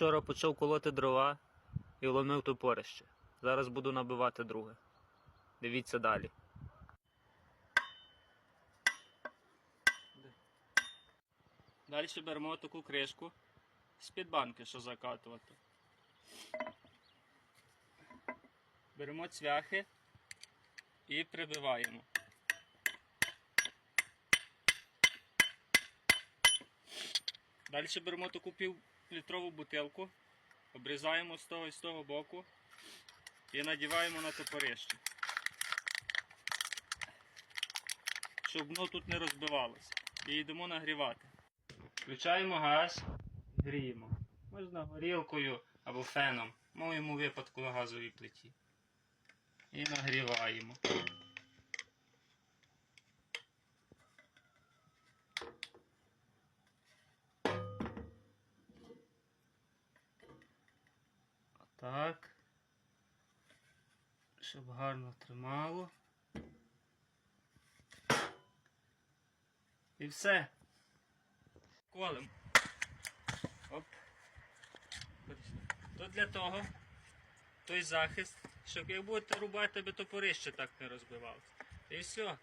Вчора почав колоти дрова і вломив топорище. Зараз буду набивати друге. Дивіться далі. Далі беремо таку кришку з-під банки, що закатувати. Беремо цвяхи і прибиваємо. Далі беремо таку півлітрову бутилку, обрізаємо з того і з того боку і надіваємо на топорище. Щоб воно тут не розбивалося. І йдемо нагрівати. Включаємо газ, гріємо. Можна горілкою або феном, в моєму випадку на газовій плиті. І нагріваємо. Так. Щоб гарно тримало. І все. Колем. Оп. То для того той захист, щоб як будете рубати, аби топорище так не розбивалося. І все.